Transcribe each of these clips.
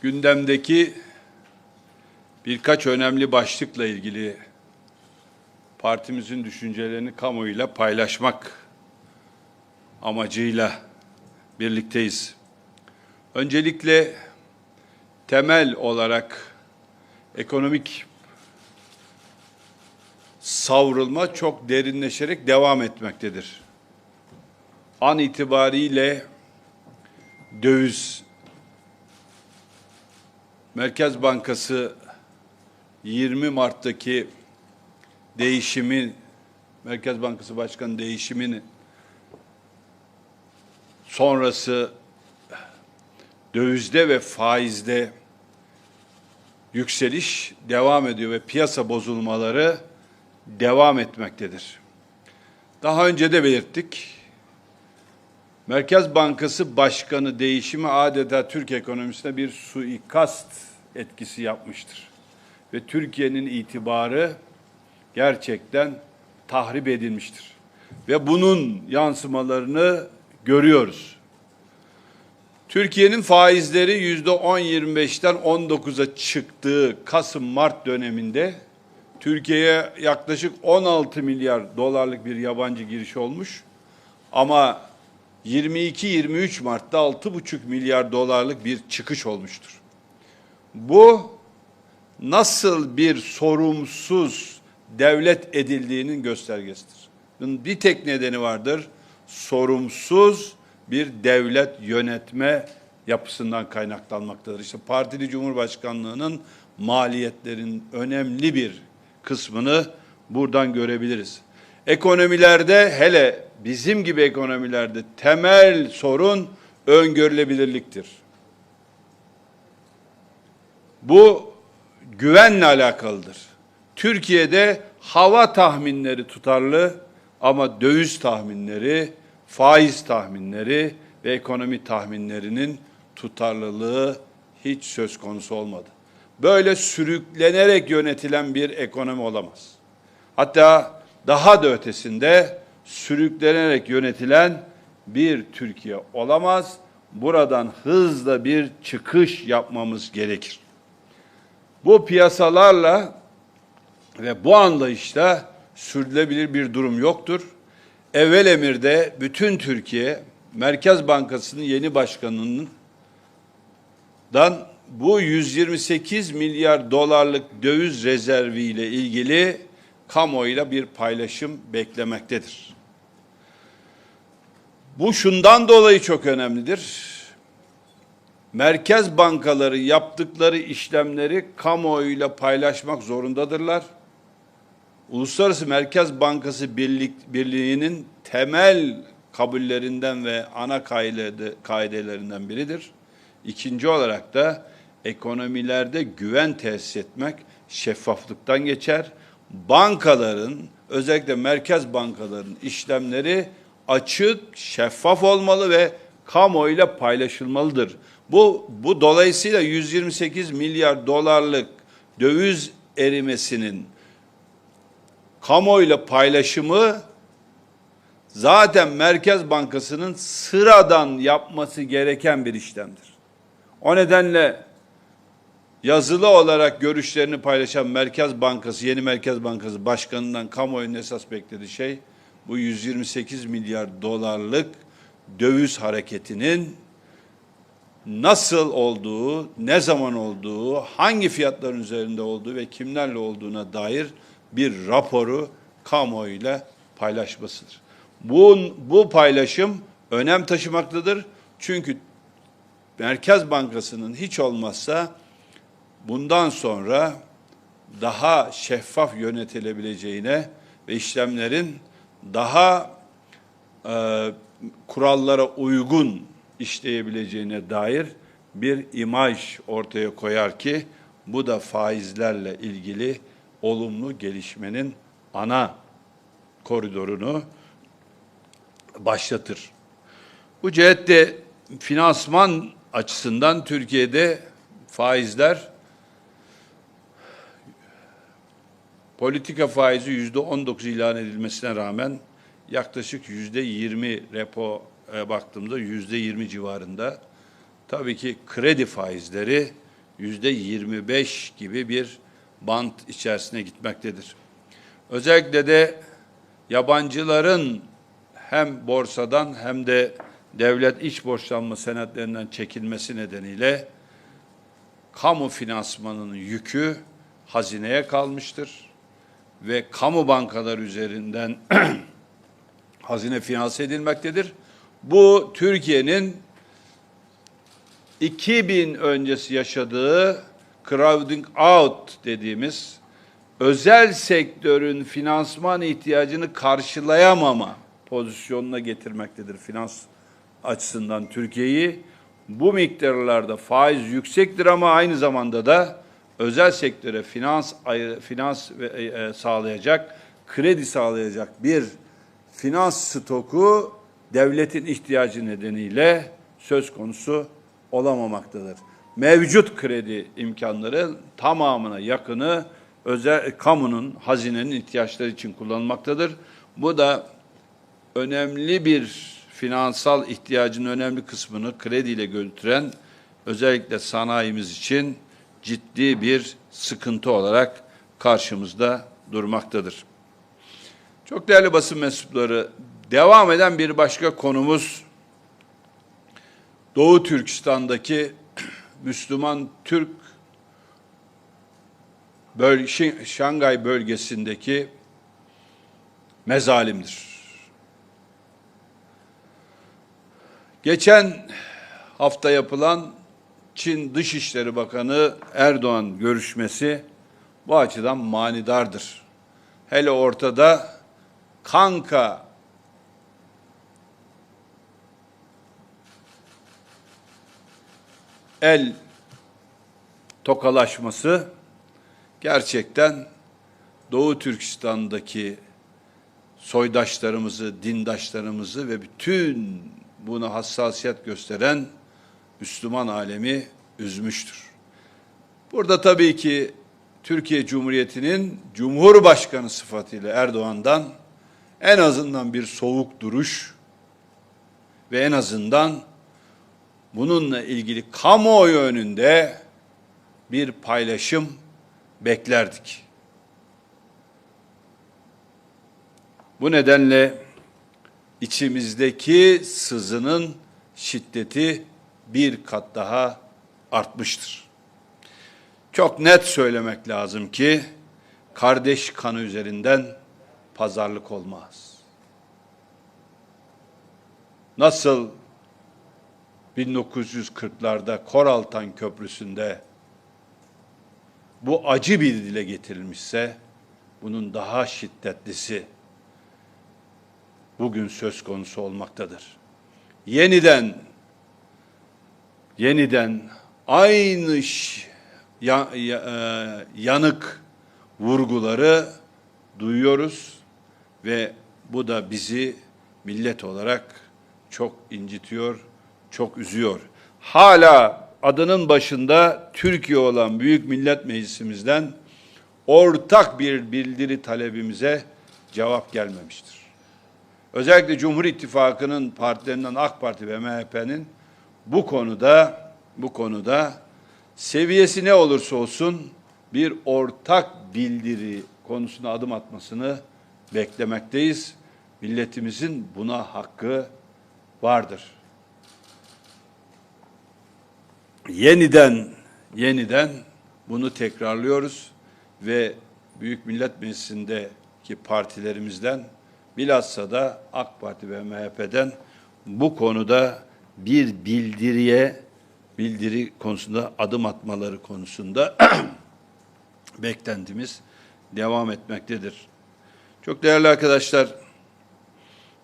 gündemdeki birkaç önemli başlıkla ilgili partimizin düşüncelerini kamuoyuyla paylaşmak amacıyla birlikteyiz. Öncelikle temel olarak ekonomik savrulma çok derinleşerek devam etmektedir. An itibariyle döviz Merkez Bankası 20 Mart'taki değişimi Merkez Bankası Başkanı değişimini sonrası dövizde ve faizde yükseliş devam ediyor ve piyasa bozulmaları devam etmektedir. Daha önce de belirttik. Merkez Bankası Başkanı değişimi adeta Türk ekonomisine bir suikast etkisi yapmıştır. Ve Türkiye'nin itibarı gerçekten tahrip edilmiştir. Ve bunun yansımalarını görüyoruz. Türkiye'nin faizleri yüzde 10-25'ten 19'a çıktığı Kasım-Mart döneminde Türkiye'ye yaklaşık 16 milyar dolarlık bir yabancı giriş olmuş. Ama 22-23 Mart'ta 6,5 milyar dolarlık bir çıkış olmuştur. Bu nasıl bir sorumsuz devlet edildiğinin göstergesidir. Bunun bir tek nedeni vardır. Sorumsuz bir devlet yönetme yapısından kaynaklanmaktadır. İşte partili cumhurbaşkanlığının maliyetlerin önemli bir kısmını buradan görebiliriz. Ekonomilerde hele bizim gibi ekonomilerde temel sorun öngörülebilirliktir. Bu güvenle alakalıdır. Türkiye'de hava tahminleri tutarlı ama döviz tahminleri, faiz tahminleri ve ekonomi tahminlerinin tutarlılığı hiç söz konusu olmadı. Böyle sürüklenerek yönetilen bir ekonomi olamaz. Hatta daha da ötesinde sürüklenerek yönetilen bir Türkiye olamaz. Buradan hızla bir çıkış yapmamız gerekir. Bu piyasalarla ve bu anlayışta sürdürülebilir bir durum yoktur. Evvel emirde bütün Türkiye Merkez Bankası'nın yeni başkanının dan bu 128 milyar dolarlık döviz rezervi ile ilgili kamuoyuyla bir paylaşım beklemektedir. Bu şundan dolayı çok önemlidir. Merkez bankaları yaptıkları işlemleri kamuoyuyla paylaşmak zorundadırlar. Uluslararası Merkez Bankası Birlik, Birliği'nin temel kabullerinden ve ana kaide, kaidelerinden biridir. İkinci olarak da ekonomilerde güven tesis etmek şeffaflıktan geçer. Bankaların özellikle merkez bankaların işlemleri açık, şeffaf olmalı ve kamuoyuyla paylaşılmalıdır. Bu bu dolayısıyla 128 milyar dolarlık döviz erimesinin kamuoyuyla paylaşımı zaten Merkez Bankası'nın sıradan yapması gereken bir işlemdir. O nedenle yazılı olarak görüşlerini paylaşan Merkez Bankası, yeni Merkez Bankası Başkanı'ndan kamuoyunun esas beklediği şey bu 128 milyar dolarlık döviz hareketinin nasıl olduğu, ne zaman olduğu, hangi fiyatların üzerinde olduğu ve kimlerle olduğuna dair bir raporu kamuoyuyla paylaşmasıdır. Bu, bu paylaşım önem taşımaktadır. Çünkü Merkez Bankası'nın hiç olmazsa bundan sonra daha şeffaf yönetilebileceğine ve işlemlerin daha e, kurallara uygun işleyebileceğine dair bir imaj ortaya koyar ki bu da faizlerle ilgili olumlu gelişmenin ana koridorunu başlatır. Bu cihette finansman açısından Türkiye'de faizler politika faizi yüzde 19 ilan edilmesine rağmen yaklaşık yüzde 20 repo e, baktığımda yüzde 20 civarında. Tabii ki kredi faizleri yüzde 25 gibi bir bant içerisine gitmektedir. Özellikle de yabancıların hem borsadan hem de devlet iç borçlanma senetlerinden çekilmesi nedeniyle kamu finansmanının yükü hazineye kalmıştır ve kamu bankalar üzerinden hazine finanse edilmektedir. Bu Türkiye'nin 2000 öncesi yaşadığı crowding out dediğimiz özel sektörün finansman ihtiyacını karşılayamama pozisyonuna getirmektedir finans açısından Türkiye'yi. Bu miktarlarda faiz yüksektir ama aynı zamanda da özel sektöre finans finans ve, e, e, sağlayacak, kredi sağlayacak bir finans stoku devletin ihtiyacı nedeniyle söz konusu olamamaktadır. Mevcut kredi imkanları tamamına yakını özel kamunun hazinenin ihtiyaçları için kullanılmaktadır. Bu da önemli bir finansal ihtiyacın önemli kısmını krediyle götüren özellikle sanayimiz için ciddi bir sıkıntı olarak karşımızda durmaktadır. Çok değerli basın mensupları, devam eden bir başka konumuz Doğu Türkistan'daki Müslüman Türk böl Şangay bölgesindeki mezalimdir. Geçen hafta yapılan Çin Dışişleri Bakanı Erdoğan görüşmesi bu açıdan manidardır. Hele ortada kanka el tokalaşması gerçekten Doğu Türkistan'daki soydaşlarımızı, dindaşlarımızı ve bütün buna hassasiyet gösteren Müslüman alemi üzmüştür. Burada tabii ki Türkiye Cumhuriyeti'nin Cumhurbaşkanı sıfatıyla Erdoğan'dan en azından bir soğuk duruş ve en azından bununla ilgili kamuoyu önünde bir paylaşım beklerdik. Bu nedenle içimizdeki sızının şiddeti bir kat daha artmıştır. Çok net söylemek lazım ki kardeş kanı üzerinden pazarlık olmaz. Nasıl 1940'larda Koraltan Köprüsü'nde bu acı bir dile getirilmişse bunun daha şiddetlisi bugün söz konusu olmaktadır. Yeniden yeniden aynı ya- ya- e, yanık vurguları duyuyoruz ve bu da bizi millet olarak çok incitiyor, çok üzüyor. Hala adının başında Türkiye olan Büyük Millet Meclisimizden ortak bir bildiri talebimize cevap gelmemiştir. Özellikle Cumhur İttifakı'nın partilerinden AK Parti ve MHP'nin bu konuda bu konuda seviyesi ne olursa olsun bir ortak bildiri konusuna adım atmasını beklemekteyiz. Milletimizin buna hakkı vardır. Yeniden yeniden bunu tekrarlıyoruz ve Büyük Millet Meclisi'ndeki partilerimizden bilhassa da AK Parti ve MHP'den bu konuda bir bildiriye bildiri konusunda adım atmaları konusunda beklentimiz devam etmektedir. Çok değerli arkadaşlar,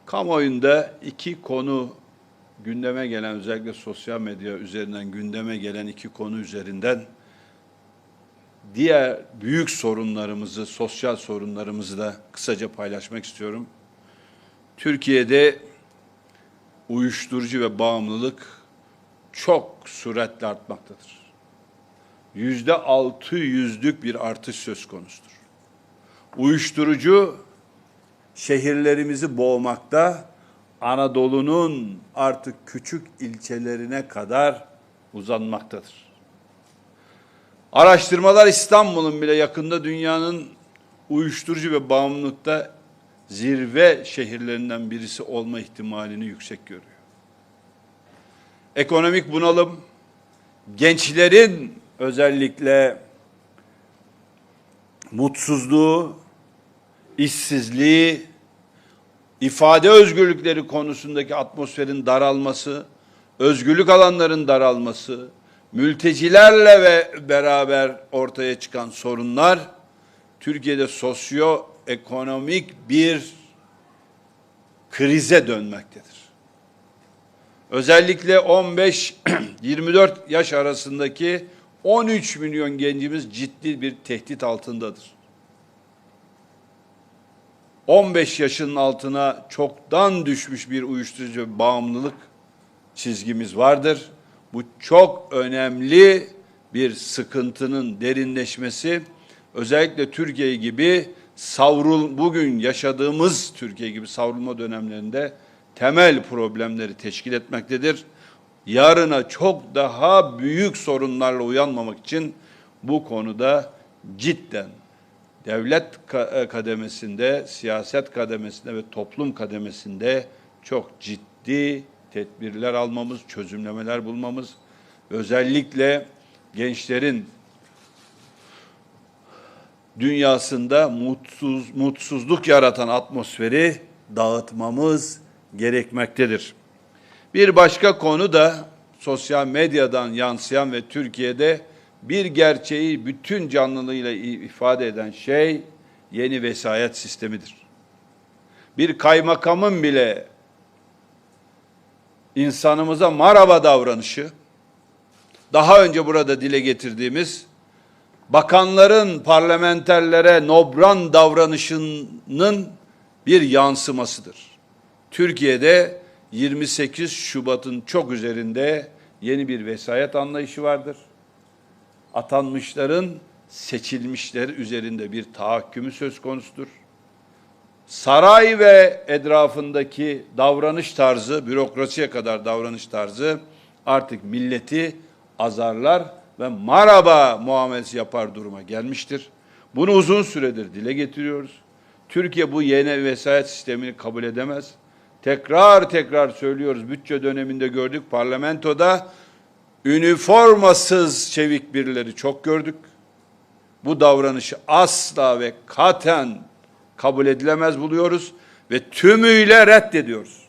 kamuoyunda iki konu gündeme gelen özellikle sosyal medya üzerinden gündeme gelen iki konu üzerinden diğer büyük sorunlarımızı, sosyal sorunlarımızı da kısaca paylaşmak istiyorum. Türkiye'de uyuşturucu ve bağımlılık çok süratle artmaktadır. Yüzde altı yüzlük bir artış söz konusudur. Uyuşturucu şehirlerimizi boğmakta, Anadolu'nun artık küçük ilçelerine kadar uzanmaktadır. Araştırmalar İstanbul'un bile yakında dünyanın uyuşturucu ve bağımlılıkta zirve şehirlerinden birisi olma ihtimalini yüksek görüyor. Ekonomik bunalım, gençlerin özellikle mutsuzluğu, işsizliği, ifade özgürlükleri konusundaki atmosferin daralması, özgürlük alanların daralması, mültecilerle ve beraber ortaya çıkan sorunlar Türkiye'de sosyoekonomik bir krize dönmektedir. Özellikle 15-24 yaş arasındaki 13 milyon gencimiz ciddi bir tehdit altındadır. 15 yaşının altına çoktan düşmüş bir uyuşturucu bağımlılık çizgimiz vardır. Bu çok önemli bir sıkıntının derinleşmesi özellikle Türkiye gibi savrul bugün yaşadığımız Türkiye gibi savrulma dönemlerinde temel problemleri teşkil etmektedir. Yarına çok daha büyük sorunlarla uyanmamak için bu konuda cidden devlet e, kademesinde, siyaset kademesinde ve toplum kademesinde çok ciddi tedbirler almamız, çözümlemeler bulmamız, özellikle gençlerin dünyasında mutsuz mutsuzluk yaratan atmosferi dağıtmamız gerekmektedir. Bir başka konu da sosyal medyadan yansıyan ve Türkiye'de bir gerçeği bütün canlılığıyla ifade eden şey yeni vesayet sistemidir. Bir kaymakamın bile insanımıza maraba davranışı, daha önce burada dile getirdiğimiz bakanların parlamenterlere nobran davranışının bir yansımasıdır. Türkiye'de 28 Şubat'ın çok üzerinde yeni bir vesayet anlayışı vardır. Atanmışların seçilmişler üzerinde bir tahakkümü söz konusudur. Saray ve etrafındaki davranış tarzı, bürokrasiye kadar davranış tarzı artık milleti azarlar ve maraba muamelesi yapar duruma gelmiştir. Bunu uzun süredir dile getiriyoruz. Türkiye bu yeni vesayet sistemini kabul edemez. Tekrar tekrar söylüyoruz. Bütçe döneminde gördük parlamentoda üniformasız çevik birileri çok gördük. Bu davranışı asla ve katen kabul edilemez buluyoruz ve tümüyle reddediyoruz.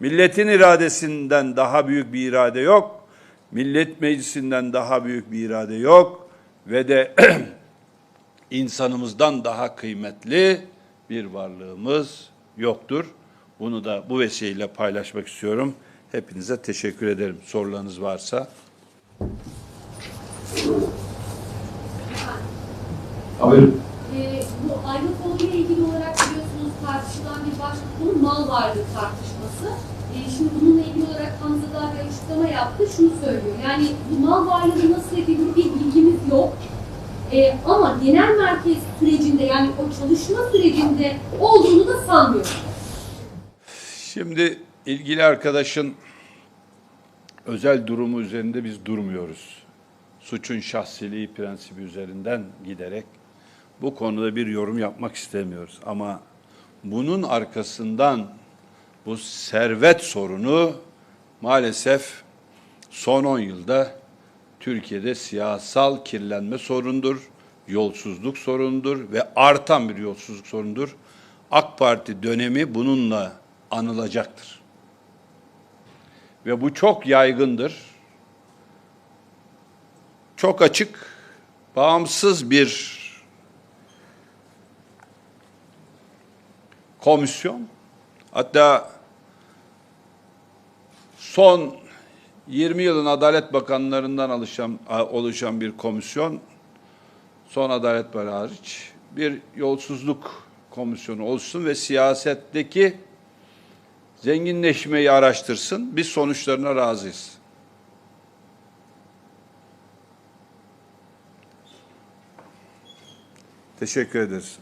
Milletin iradesinden daha büyük bir irade yok. Millet Meclisi'nden daha büyük bir irade yok ve de insanımızdan daha kıymetli bir varlığımız yoktur. Bunu da bu vesileyle paylaşmak istiyorum. Hepinize teşekkür ederim. Sorularınız varsa. Buyurun. Ee, bu ayrı konuyla ilgili olarak biliyorsunuz tartışılan bir başka konu mal varlığı tartışması. Ee, şimdi bununla ilgili olarak Hamza yaptı. Şunu söylüyor. Yani mal varlığı nasıl edilir bir bilgimiz yok. Ee, ama genel merkez sürecinde yani o çalışma sürecinde olduğunu da sanmıyorum. Şimdi ilgili arkadaşın özel durumu üzerinde biz durmuyoruz. Suçun şahsiliği prensibi üzerinden giderek bu konuda bir yorum yapmak istemiyoruz. Ama bunun arkasından bu servet sorunu maalesef son 10 yılda Türkiye'de siyasal kirlenme sorundur, yolsuzluk sorundur ve artan bir yolsuzluk sorundur. AK Parti dönemi bununla anılacaktır. Ve bu çok yaygındır. Çok açık, bağımsız bir komisyon. Hatta son 20 yılın Adalet Bakanlarından oluşan, oluşan bir komisyon, son Adalet Bakanı hariç bir yolsuzluk komisyonu olsun ve siyasetteki zenginleşmeyi araştırsın. Biz sonuçlarına razıyız. Teşekkür ederiz.